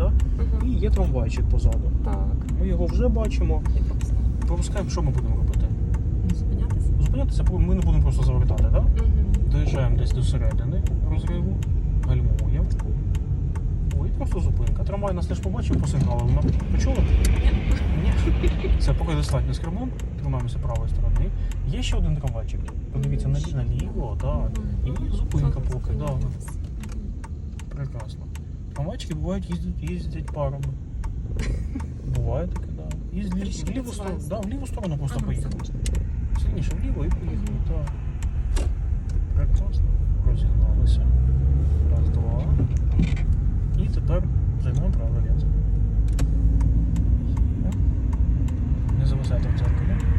да? Мгм. і є трамвайчик позаду. Так. Ми його вже бачимо. І пропускаємо. Пропускаємо, що ми будемо робити? Зупинятися? Зупинятися, ми не будемо просто завертати, так? Да? Угу. Доїжджаємо десь до середини розриву, гальмуємо. Ой, просто зупинка. Трамвай нас теж побачив, посигналив. Нам почули? Ні. Це поки достатньо з кермом. Тримаємося правої сторони. Є ще один трамвайчик. Подивіться налі- наліво, так. І зупинка поки, так. автоматчики бывают ездят, ездят парами. Бывает таке, да. Їздять в левую сторону, да, в ліву сторону просто поїхали. Сильніше вліво і поїхали, так. Прекрасно. Розігналися. Раз, два. І тепер займемо правильно. Не зависайте в церкві.